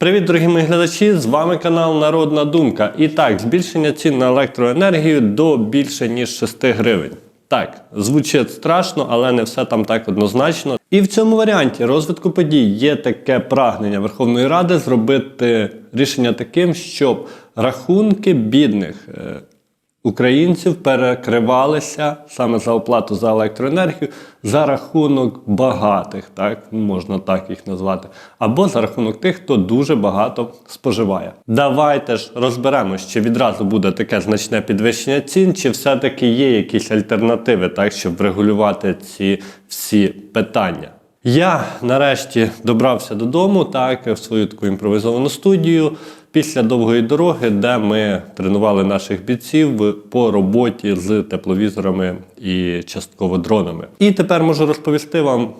Привіт, дорогі мої глядачі! З вами канал Народна Думка. І так, збільшення цін на електроенергію до більше ніж 6 гривень. Так, звучить страшно, але не все там так однозначно. І в цьому варіанті розвитку подій є таке прагнення Верховної Ради зробити рішення таким, щоб рахунки бідних е, українців перекривалися саме за оплату за електроенергію за рахунок багатих, так можна так їх назвати, або за рахунок тих, хто дуже багато споживає. Давайте ж розберемось, чи відразу буде таке значне підвищення цін, чи все-таки є якісь альтернативи, так щоб врегулювати ці всі питання. Я нарешті добрався додому, так, в свою таку імпровізовану студію після довгої дороги, де ми тренували наших бійців по роботі з тепловізорами і частково дронами. І тепер можу розповісти вам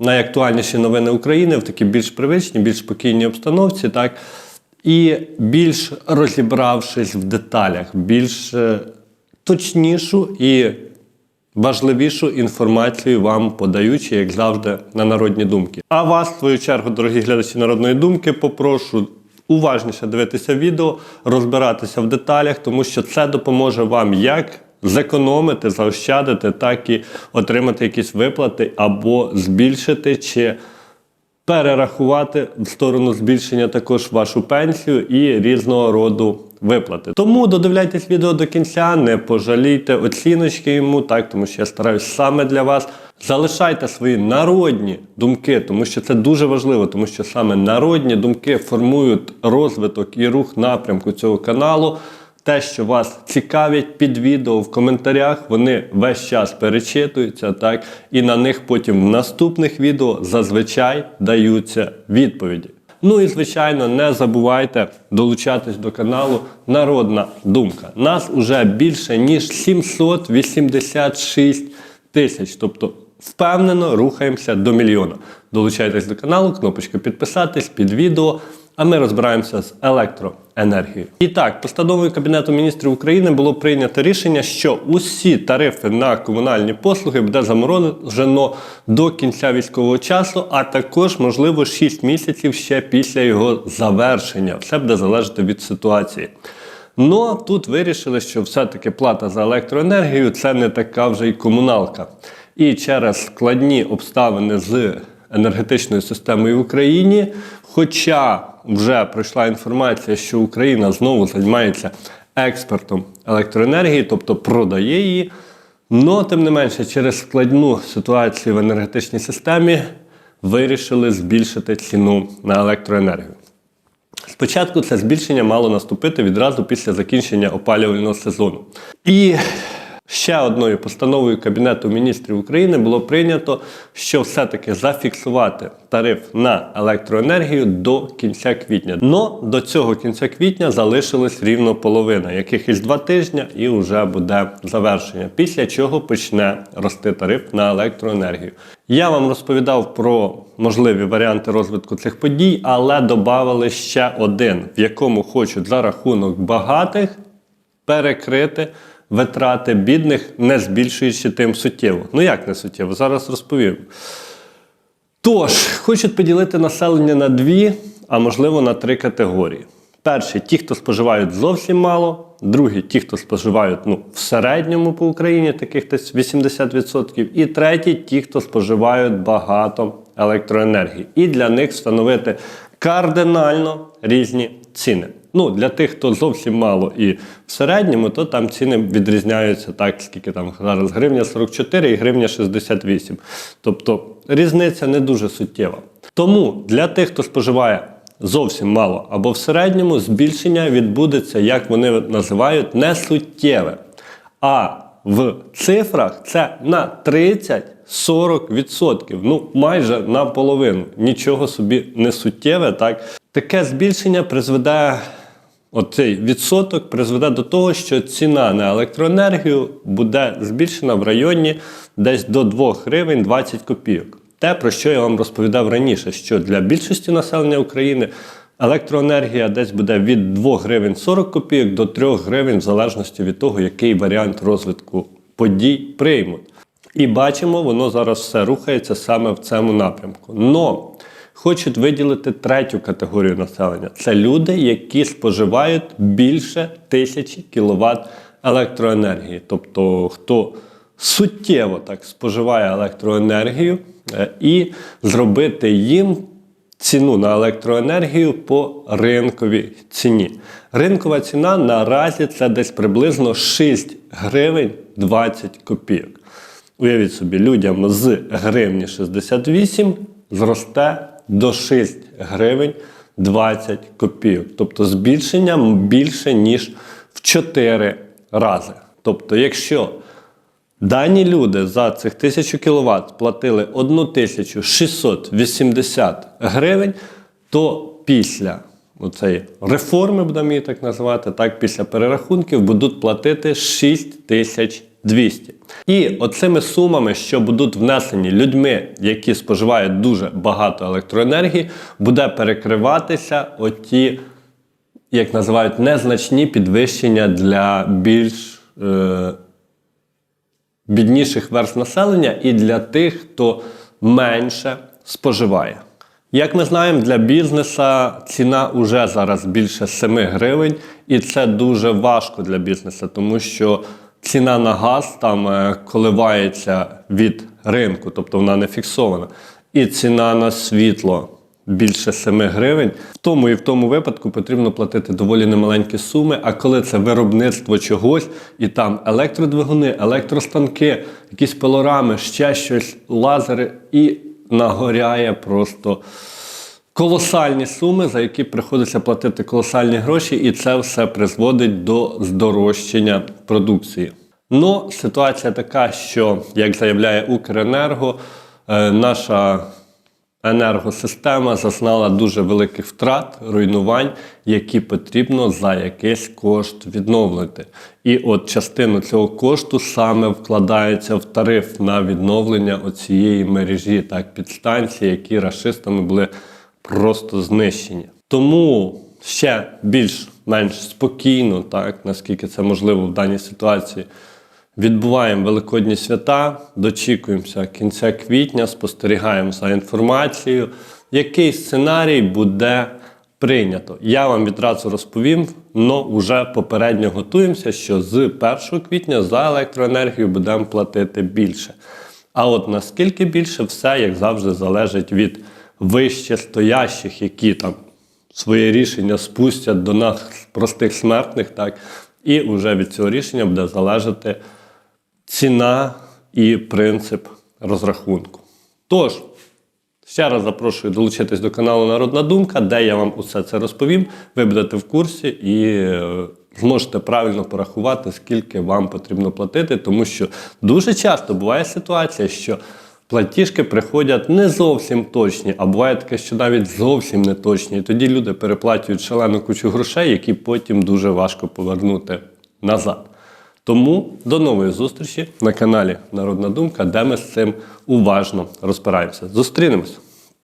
найактуальніші новини України в такій більш привичній, більш спокійній обстановці, так. І більш розібравшись в деталях, більш е, точнішу і важливішу інформацію вам подаючи, як завжди, на народні думки. А вас, в свою чергу, дорогі глядачі народної думки, попрошу уважніше дивитися відео, розбиратися в деталях, тому що це допоможе вам як зекономити, заощадити, так і отримати якісь виплати або збільшити чи перерахувати в сторону збільшення також вашу пенсію і різного роду виплати. Тому додивляйтесь відео до кінця, не пожалійте оціночки йому, так тому що я стараюсь саме для вас. Залишайте свої народні думки, тому що це дуже важливо, тому що саме народні думки формують розвиток і рух напрямку цього каналу. Те, що вас цікавить під відео в коментарях, вони весь час перечитуються, так, і на них потім в наступних відео зазвичай даються відповіді. Ну і звичайно, не забувайте долучатись до каналу Народна Думка. Нас уже більше ніж 786 тисяч. Тобто впевнено рухаємося до мільйона. Долучайтесь до каналу, кнопочка підписатись під відео. А ми розбираємося з електроенергією. І так, постановою Кабінету міністрів України було прийнято рішення, що усі тарифи на комунальні послуги буде заморожено до кінця військового часу, а також, можливо, 6 місяців ще після його завершення. Все буде залежати від ситуації. Но тут вирішили, що все-таки плата за електроенергію це не така вже й комуналка. І через складні обставини з енергетичною системою в Україні, хоча вже пройшла інформація, що Україна знову займається експортом електроенергії, тобто продає її. Но, тим не менше, через складну ситуацію в енергетичній системі вирішили збільшити ціну на електроенергію. Спочатку це збільшення мало наступити відразу після закінчення опалювального сезону. І ще одною постановою Кабінету міністрів України було прийнято, що все-таки зафіксувати тариф на електроенергію до кінця квітня. Но до цього кінця квітня залишилось рівно половина, якихось два тижні, і вже буде завершення. Після чого почне рости тариф на електроенергію. Я вам розповідав про можливі варіанти розвитку цих подій, але додали ще один, в якому хочуть за рахунок багатих перекрити витрати бідних, не збільшуючи тим суттєво. Ну як не суттєво? Зараз розповім. Тож, хочуть поділити населення на дві, а можливо на три категорії. Перші ті, хто споживають зовсім мало, другі ті, хто споживають ну, в середньому по Україні, таких десь 80%, і треті ті, хто споживають багато електроенергії. І для них встановити кардинально різні ціни. Ну, для тих, хто зовсім мало і в середньому, то там ціни відрізняються так, скільки там зараз гривня 44 і гривня 68. Тобто різниця не дуже суттєва. Тому для тих, хто споживає зовсім мало або в середньому, збільшення відбудеться, як вони називають, не суттєве. А в цифрах це на 30-40%. Ну, майже наполовину. Нічого собі не суттєве. Так? Таке збільшення призведе. Оцей відсоток призведе до того, що ціна на електроенергію буде збільшена в районі десь до 2 гривень 20 копійок. Те, про що я вам розповідав раніше, що для більшості населення України електроенергія десь буде від 2 гривень 40 копійок до 3 гривень, в залежності від того, який варіант розвитку подій приймуть. І бачимо, воно зараз все рухається саме в цьому напрямку. Но хочуть виділити третю категорію населення. Це люди, які споживають більше тисячі кВт електроенергії. Тобто, хто суттєво так споживає електроенергію, е, і зробити їм ціну на електроенергію по ринковій ціні. Ринкова ціна наразі це десь приблизно 6 гривень 20 копійок. Уявіть собі, людям з гривні 68 зросте до 6 гривень 20 копійок. Тобто збільшення більше, ніж в 4 рази. Тобто, якщо Дані люди за цих 1000 кВт платили 1680 гривень, то після цієї реформи, будемо її так називати, так, після перерахунків будуть платити 6200. І оцими сумами, що будуть внесені людьми, які споживають дуже багато електроенергії, буде перекриватися оті, як називають, незначні підвищення для більш. Е- бідніших верств населення і для тих, хто менше споживає. Як ми знаємо, для бізнеса ціна вже зараз більше 7 гривень, і це дуже важко для бізнесу, тому що ціна на газ там е, коливається від ринку, тобто вона не фіксована. І ціна на світло більше 7 гривень. В тому і в тому випадку потрібно платити доволі немаленькі суми. А коли це виробництво чогось, і там електродвигуни, електростанки, якісь пилорами, ще щось, лазери, і нагоряє просто колосальні суми, за які приходиться платити колосальні гроші, і це все призводить до здорожчання продукції. Ну, ситуація така, що, як заявляє Укренерго, е, наша енергосистема зазнала дуже великих втрат, руйнувань, які потрібно за якийсь кошт відновити. І от частину цього кошту саме вкладається в тариф на відновлення оцієї мережі, так, підстанції, які рашистами були просто знищені. Тому ще більш-менш спокійно, так, наскільки це можливо в даній ситуації. Відбуваємо великодні свята, дочікуємося кінця квітня, спостерігаємо за інформацією, який сценарій буде прийнято. Я вам відразу розповім, але вже попередньо готуємося, що з 1 квітня за електроенергію будемо платити більше. А от наскільки більше, все, як завжди, залежить від вище стоящих, які там своє рішення спустять до нас, простих смертних, так, і вже від цього рішення буде залежати ціна і принцип розрахунку. Тож, ще раз запрошую долучитись до каналу Народна Думка, де я вам усе це розповім. Ви будете в курсі і е, зможете правильно порахувати, скільки вам потрібно платити, тому що дуже часто буває ситуація, що платіжки приходять не зовсім точні, а буває таке, що навіть зовсім не точні. І тоді люди переплачують шалену кучу грошей, які потім дуже важко повернути назад. Тому до нової зустрічі на каналі Народна Думка, де ми з цим уважно розбираємося. Зустрінемось!